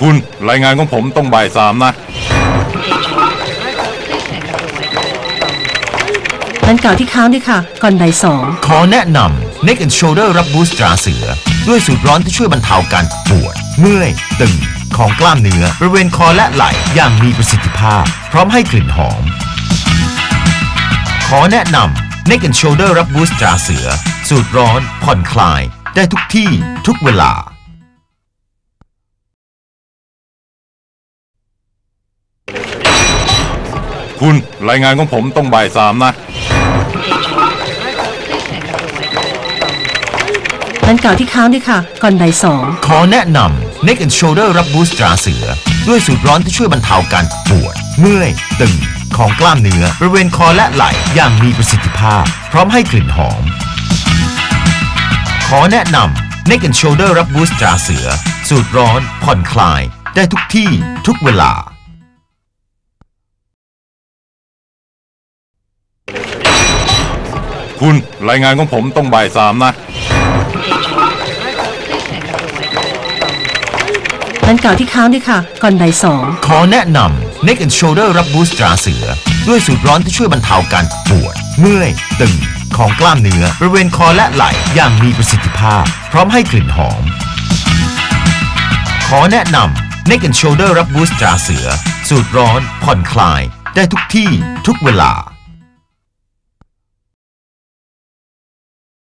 คุณรายงานของผมต้องบ่ายสามนะ นั้นเก่าที่ค้างด้วยค่ะ ก่อนบ่ายสอง ขอแนะนำ Neck and Shoulder รับบูสตราเสือ ด้วยสูตรร้อนที่ช่วยบรรเทาการปวด เมื่อย ตึง ของกล้ามเนื้อบริเวณคอและไหล่อย่างมีประสิทธิภาพ พร้อมให้กลิ่นหอม ขอแนะนำ Neck and Shoulder รับบูสตราเสือ สูตรร้อน ผ่อนคลาย ได้ทุกที่ทุกเวลา คุณรายงานของผมต้องบ่ายสามนะ นั้นเก่าที่ค้างด้วยค่ะ ก่อนบ่ายสอง ขอแนะนำ Neck and Shoulder รับบูสตราเสือ ด้วยสูตรร้อนที่ช่วยบรรเทาการปวด เมื่อย ตึง ของกล้ามเนื้อบริเวณคอและไหล่อย่างมีประสิทธิภาพ พร้อมให้กลิ่นหอม ขอแนะนำ Neck and Shoulder รับบูสตราเสือ สูตรร้อน ผ่อนคลาย ได้ทุกที่ทุกเวลา คุณรายงานของผมต้องบ่ายสามนะ นั้นเก่าที่ค้างด้วยค่ะ ก่อนบ่ายสอง ขอแนะนำ Neck and Shoulder รับบูสตราเสือ ด้วยสูตรร้อนที่ช่วยบรรเทาการปวด เมื่อย ตึง ของกล้ามเนื้อบริเวณคอและไหล่อย่างมีประสิทธิภาพ พร้อมให้กลิ่นหอม ขอแนะนำ Neck and Shoulder รับบูสตราเสือ สูตรร้อน ผ่อนคลาย ได้ทุกที่ทุกเวลา